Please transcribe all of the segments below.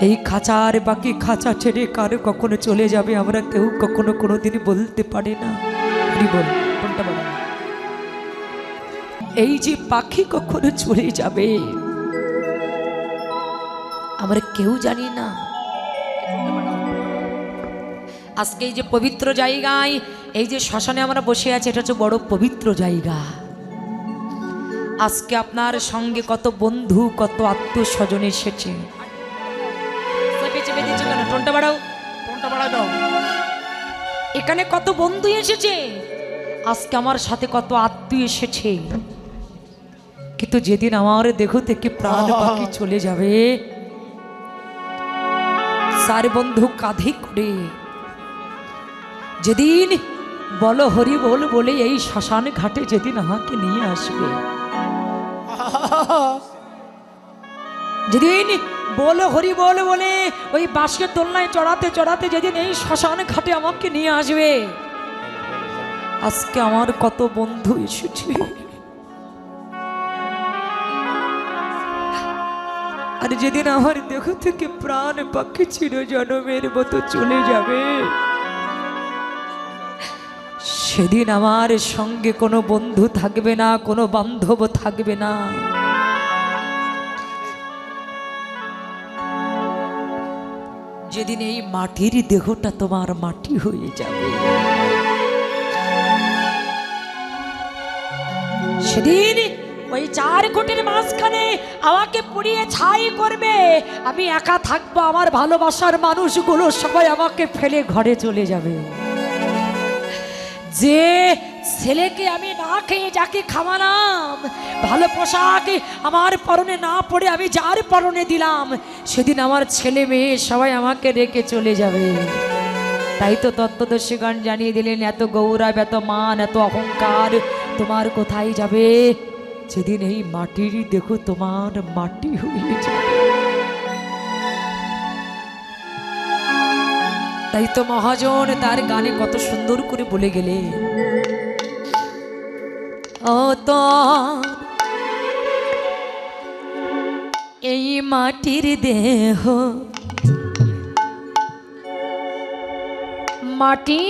এই খাঁচার বাকি খাঁচা ছেড়ে কারও কখনো চলে যাবে আমরা কেউ কখনো কোনোদিন বলতে পারি না। এই যে পাখি কখনো চলে যাবে? আমরা কেউ জানি না। আজকে এই যে পবিত্র জায়গায়, এই যে শ্মশানে আমরা বসে আছি, এটা হচ্ছে বড় পবিত্র জায়গা। আজকে আপনার সঙ্গে কত বন্ধু, কত আত্মীয় স্বজন এসেছে। টোনটা বাড়াও। কোনটা বাড়াই দাও। এখানে কত বন্ধু এসেছে? আজকে আমার সাথে কত আত্মীয় এসেছে। কিন্তু যেদিন আমার দেহ থেকে প্রাণ পাখি চলে যাবে সার বন্ধু কাঁধে করে। যেদিন বলো হরি বল বলে এই শ্মশান ঘাটে যেদিন আমাকে নিয়ে আসবে। যেদিন বলো, হরি বল বলে ওই বাঁশের দোলনায় চড়াতে চড়াতে যেদিন এই শ্মশান ঘাটে আমাকে নিয়ে আসবে। আজকে আমার কত বন্ধু এসেছে। আর যেদিন আমার দেহ থেকে প্রাণ পাখি জনমের মতো চলে যাবে, সেদিন আমার সঙ্গে কোনো বন্ধু থাকবে না, কোনো বান্ধব থাকবে না। যেদিন এই মাটির দেহটা তোমার মাটি হয়ে যাবে। সেদিন ওই চার কোটির মাঝখানে আমাকে পুড়িয়ে ছাই করবে। আমি একা থাকব, আমার ভালোবাসার মানুষগুলো সবাই আমাকে ফেলে ঘরে চলে যাবে। যে ছেলেকে আমি না খেয়ে যাকে খাওয়ালাম, ভালো পোশাক আমার পরনে না পড়ে আমি যার পরনে দিলাম, সেদিন আমার ছেলে মেয়ে সবাই আমাকে রেখে চলে যাবে। তাই তো তত্ত্বদর্শীগণ জানিয়ে দিলেন, এত গৌরব, এত মান, এত অহংকার, তোমার কোথায় যাবে? সেদিন এই মাটির, দেখো তোমার মাটি হয়ে যাবে। তাই তো মহাজন, তার গানে কত সুন্দর করে বলে গেলে এই মাটির দেহ মাটি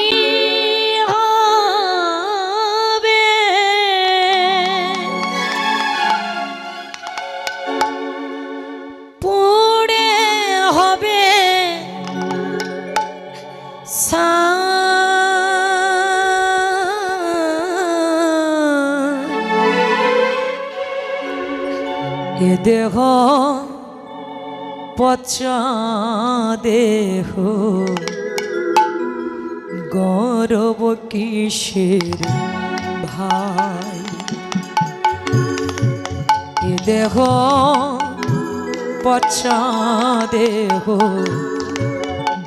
দেহ পচা দেহ গৌরব কিসের ভাই? এ দেহ পচা দেহ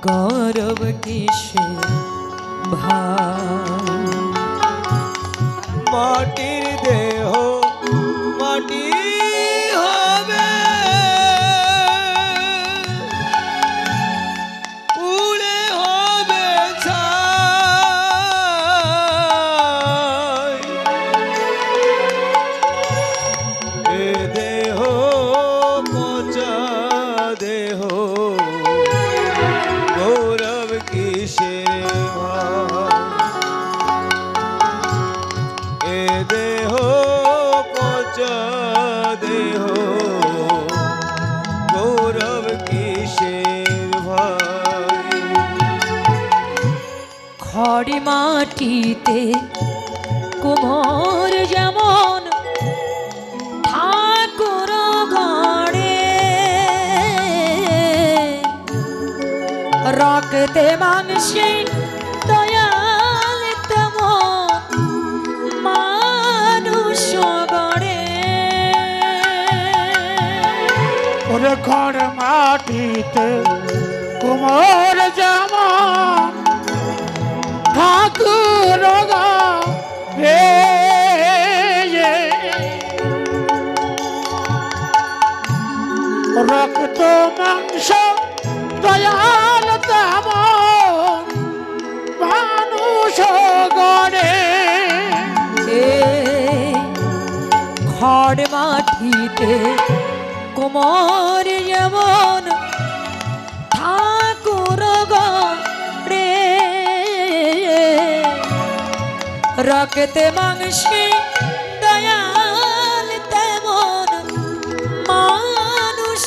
গৌরব কিসের ভাই? মাটির দেহ মাটি দেহ পচা দেহ। গৌরব কিসের খড়ি মাটিতে কুমোর যেমন ঠাকুর গড়ে। রক্তে মাংসে ওরে ঘর মাটিতে কুমোর যেমন ঠাকুর রে রক্ত, মাংস, দয়াল তেমন মানুষ গড়ে। খড় মাটিতে তোমার যেমন ঠাকুর গে রক্তে মাংসে দয়াল তেমন মানুষ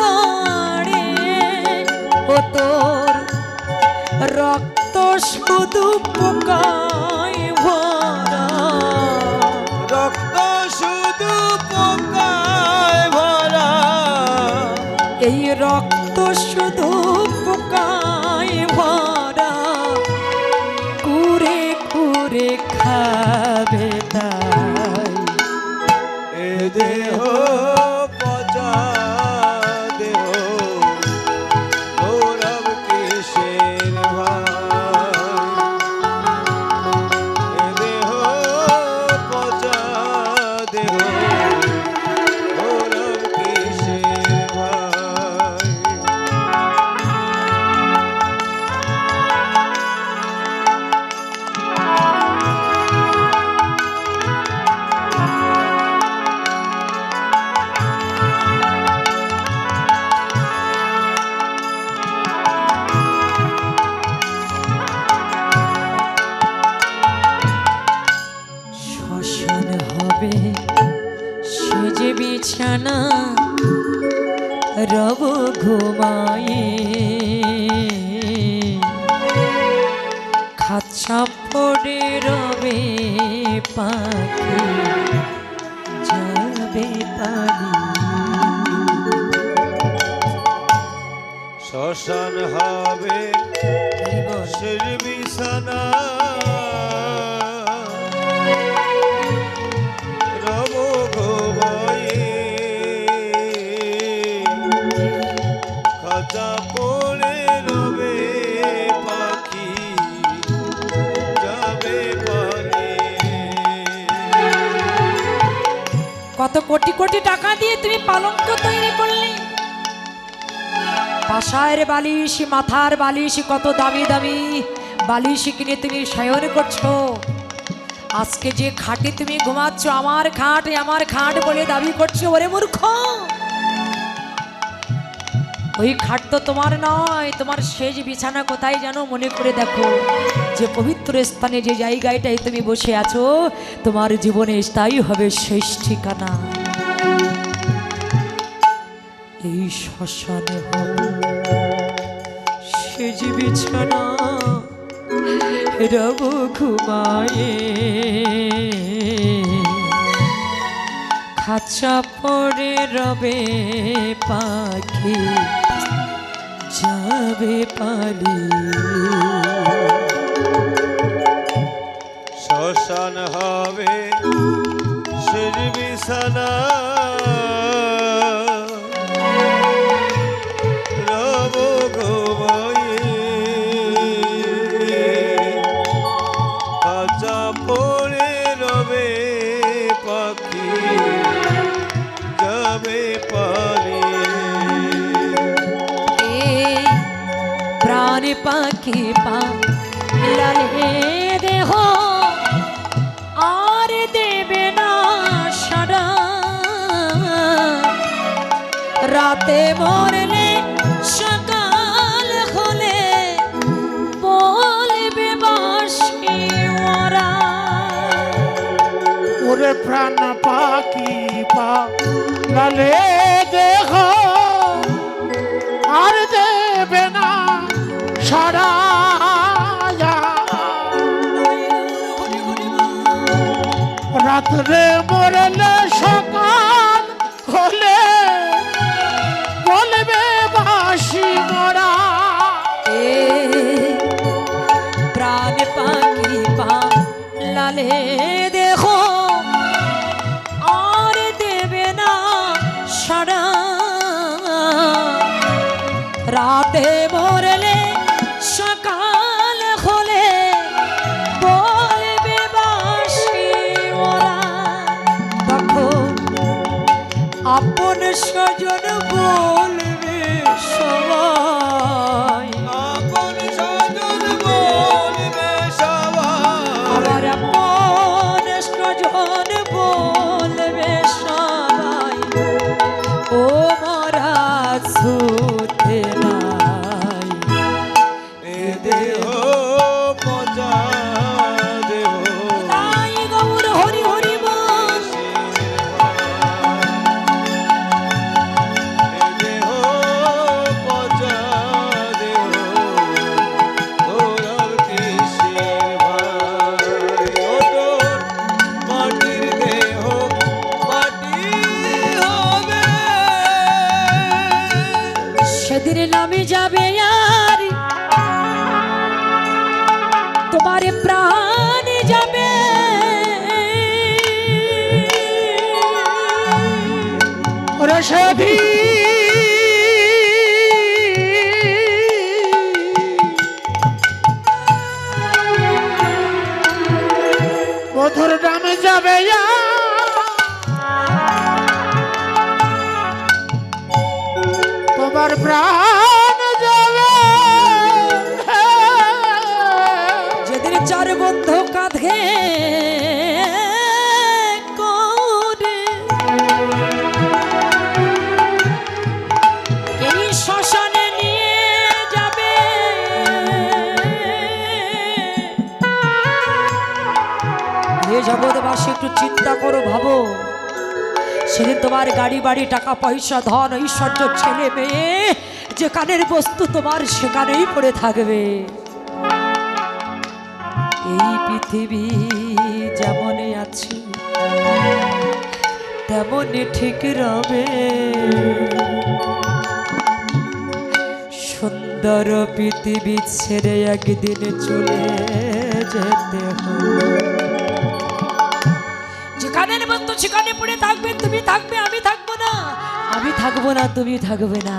গড়ে। ও তোর রক্ত শুধু পোকা। এই রক্ত শ্মশান হবে। শের বিছানা যাবে কত কোটি কোটি টাকা দিয়ে তুমি তৈরি করলে পাশায়ের বালিশ, মাথার বালিশ, কত দামি দামি বালিশ কিনে তুমি শয়ন করছ। আজকে যে খাটে তুমি ঘুমাচ্ছ, আমার খাট আমার খাট বলে দাবি করছ, ওরে মূর্খ। ওই খাট তো তোমার নয়, তোমার শেষ বিছানা কোথায় জানো? মনে করে দেখো, যে পবিত্র স্থানে যে জায়গাটায় তুমি বসে আছো, তোমার জীবনে স্থায়ী হবে শেষ ঠিকানা। এই শ্মশানে হবে সেজ বিছানা রব ঘুমায়ে। খাঁচা পড়ে রবে পাখি, যাবে পালি। শ্মশান হবে শের বিছানা পারে। প্রাণ পাখি পা লালে দেহ আর দেবে না সারা। রাতে মরলে সকাল হলে বলবে বাসি ওরা। ওরে প্রাণ পাখি পা লালে দেখো আর দেবে না সারা রাত্রে মরলে স্বজন প্রাণ যাবে। যেদিন চার বন্ধু কাঁধে জগৎবাসী, একটু চিন্তা করো, ভাবো। সেদিন তোমার গাড়ি বাড়ি, টাকা পয়সা, ধন, ঐশ্বর্য, ছেলে মেয়ে যেখানের বস্তু তোমার সেখানেই পড়ে থাকবে। এই পৃথিবী যেমনই আছে, তেমনই ঠিক রবে। সুন্দর পৃথিবী ছেড়ে একদিন চলে যেতে যেখানের বস্তু সেখানে পড়ে থাকবে, তুমি থাকবে, আমি থাকব না। আমি থাকব না, তুমি থাকবে না।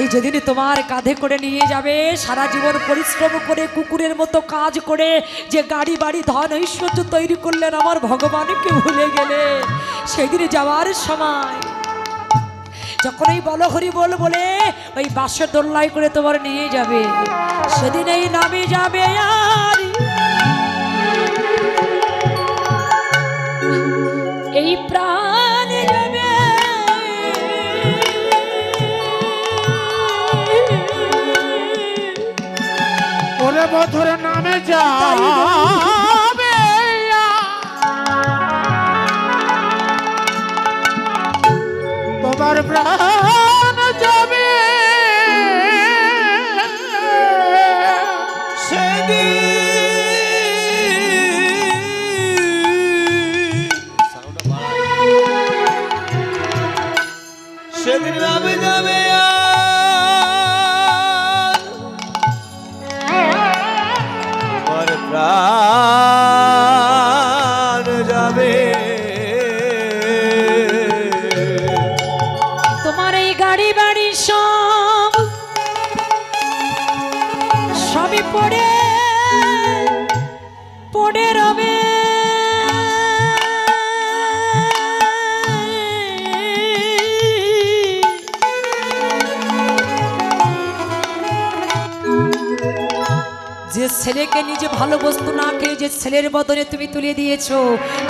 এই যেদিন তোমার কাঁধে করে নিয়ে যাবে, সারা জীবন পরিশ্রম করে, কুকুরের মতো কাজ করে, যে গাড়ি, বাড়ি, ধন, ঐশ্বর্য তৈরি করলেন আমার ভগবানকে ভুলে গেলে? সেদিন যাওয়ার সময়। যখন এই বল হরি বল বলে, ওই বাসের দোল্লাই করে তোমার নিয়ে যাবে সেদিন এই নামে যাবে আর। এই প্রাণ মধুর নামে যাবে তোমার প্রাণ ছেলেকে নিজে ভালো বস্তু না খেয়ে যে ছেলের বদলে তুমি তুলে দিয়েছ,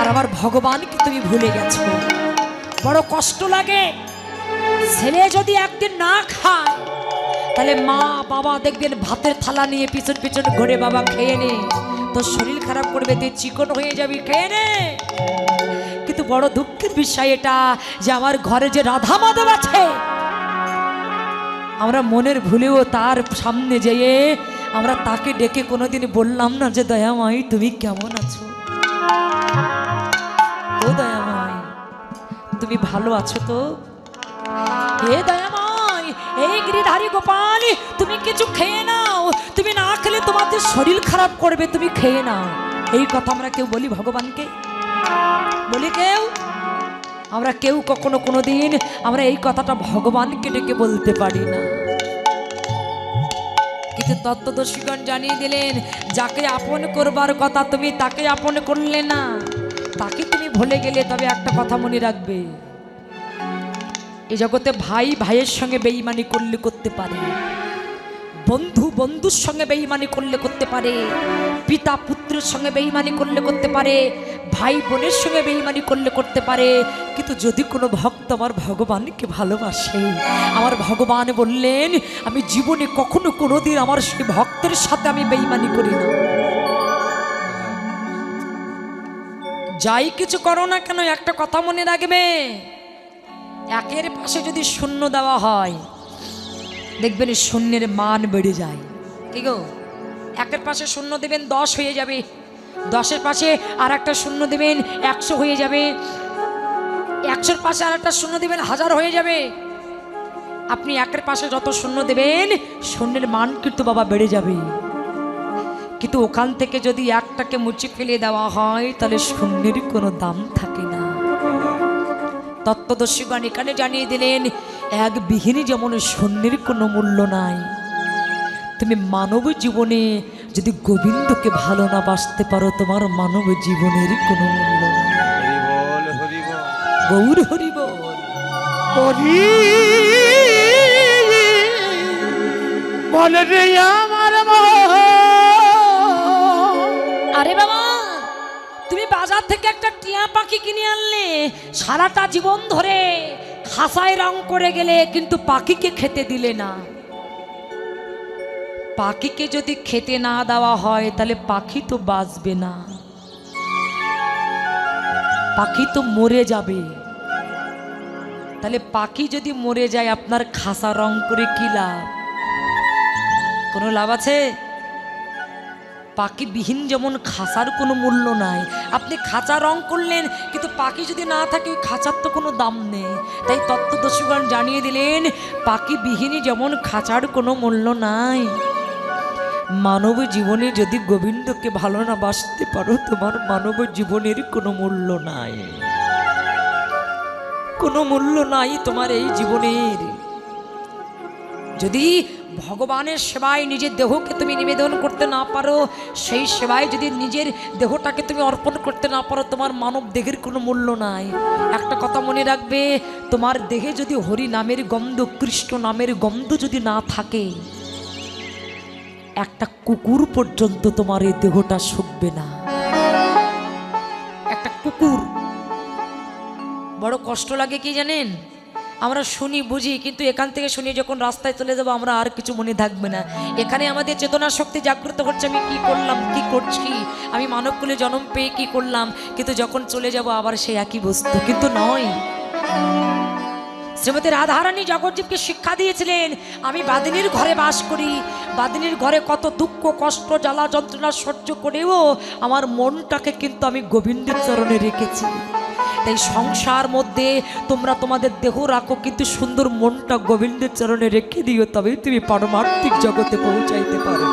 আর আমার ভগবানকে তুমি ভুলে গেছো। বড় কষ্ট লাগে। ছেলে যদি একদিন না খায়, তাহলে মা, বাবা দেখবেন ভাতের থালা নিয়ে পিছন পিছন ঘুরে বাবা খেয়ে নে তোর শরীর খারাপ করবে, তুই চিকন হয়ে যাবি, খেয়ে নে। কিন্তু বড় দুঃখের বিষয় এটা যে আমার ঘরে যে রাধা মাধব আছে, আমরা মনের ভুলেও তার সামনে যেয়ে আমরা তাকে ডেকে কোনোদিন বললাম না যে দয়াময় তুমি কেমন আছো? ও দয়াময় তুমি ভালো আছো তো? হে দয়াময় এই গিরিধারী গোপাল, তুমি কিছু খেয়ে নাও। তুমি না খেলে তোমাদের শরীর খারাপ করবে, তুমি খেয়ে নাও। এই কথা আমরা কেউ বলি ভগবানকে? বলি কেউ? আমরা কেউ কখনো কোনো দিন আমরা এই কথাটা ভগবানকে ডেকে বলতে পারি না। কিন্তু তত্ত্বদর্শীগণ জানিয়ে দিলেন, যাকে আপন করবার কথা তুমি তাকে আপন করলে না। তাকে তুমি ভুলে গেলে তবে একটা কথা মনে রাখবে। এই জগতে ভাই ভাইয়ের সঙ্গে বেইমানি করলে করতে পারে। বন্ধু বন্ধুর সঙ্গে বেইমানি করলে করতে পারে, পিতা পুত্রের সঙ্গে বেইমানি করলে করতে পারে, ভাই বোনের সঙ্গে বেইমানি করলে করতে পারে। কিন্তু যদি কোনো ভক্ত আমার ভগবানকে ভালোবাসে, আমার ভগবান বললেন, আমি জীবনে কখনো কোনোদিন আমার সেই ভক্তের সাথে আমি বেইমানি করি না। যাই কিছু করো না কেন, একটা কথা মনে রাখবে। একের পাশে যদি শূন্য দেওয়া হয় দেখবেন শূন্যের মান বেড়ে যায়। কি গো? একের পাশে শূন্য দেবেন, দশ হয়ে যাবে। দশের পাশে আর একটা শূন্য দেবেন, একশো হয়ে যাবে। একশোর পাশে আর একটা শূন্য দেবেন, হাজার হয়ে যাবে। আপনি একের পাশে যত শূন্য দেবেন, শূন্যের মান কিন্তু বাবা বেড়ে যাবে। কিন্তু ওখান থেকে যদি একটাকে মুছে ফেলে দেওয়া হয়, তাহলে শূন্যের কোনো দাম থাকে না। তত্ত্বদর্শীগণ এখানে জানিয়ে দিলেন এক বিহীন যেমন শূন্যের কোনো মূল্য নাই। তুমি মানব জীবনে যদি গোবিন্দকে ভালো না বাসতে পারো তোমার মানব জীবনের কোনো মূল্য নাই। হরি বল হরি বল গৌর হরিব বলে রে আমার আরে বাবা তুমি বাজার থেকে একটা টিয়া পাখি কিনে আনলে সারাটা জীবন ধরে খাসায় রং করে গেলে কিন্তু পাখিকে খেতে দিলে না। পাখিকে যদি খেতে না দেওয়া হয়, তাহলে পাখি তো বাঁচবে না। পাখি তো মরে যাবে। তাহলে পাখি যদি মরে যায়, আপনার খাসা রং করে কি লাভ? কোনো লাভ আছে? পাখি বিহীন যেমন খাঁচার কোনো মূল্য নাই। আপনি খাঁচা রং করলেন, কিন্তু পাখি যদি না থাকে, ওই খাঁচার তো কোনো দাম নেই। তাই তত্ত্বদর্শীগণ জানিয়ে দিলেন, পাখি বিহীনই যেমন খাঁচার কোনো মূল্য নাই। মানব জীবনে যদি গোবিন্দকে ভালো না বাসতে পারো, তোমার মানব জীবনের কোনো মূল্য নাই। কোনো মূল্য নাই তোমার এই জীবনের। যদি ভগবানের সেবায় নিজের দেহকে তুমি নিবেদন করতে না পারো, সেই সেবায় যদি নিজের দেহটাকে তুমি অর্পণ করতে না পারো, তোমার মানব দেহের কোনো মূল্য নাই। একটা কথা মনে রাখবে, তোমার দেহে যদি হরি নামের গন্ধ, কৃষ্ণ নামের গন্ধ যদি না থাকে, একটা কুকুর পর্যন্ত তোমার এই দেহটা শুকবে না। একটা কুকুর, বড় কষ্ট লাগে কি জানেন? আমরা শুনি, বুঝি, কিন্তু এখান থেকে শুনি যখন রাস্তায় চলে যাব, আমরা আর কিছু মনে থাকবে না। এখানে আমাদের চেতনা শক্তি জাগ্রত হচ্ছে, আমি কি করলাম, কি করছি? আমি মানবকুলে জন্ম পেয়ে কি করলাম? কিন্তু যখন চলে যাব, আবার সেই একই বস্তু। কিন্তু নয়। শ্রীমতী রাধারানী জগজ্জীবকে শিক্ষা দিয়েছিলেন, আমি বাদিনীর ঘরে বাস করি। বাদিনীর ঘরে কত দুঃখ, কষ্ট, জ্বালা, যন্ত্রণা সহ্য করেও আমার মনটাকে কিন্তু আমি গোবিন্দের চরণে রেখেছি। তাই সংসার মধ্যে তোমরা তোমাদের দেহ রাখো, কিন্তু সুন্দর মনটা গোবিন্দের চরণে রেখে দিও, তবেই তুমি পারমার্থিক জগতে পৌঁছাইতে পারো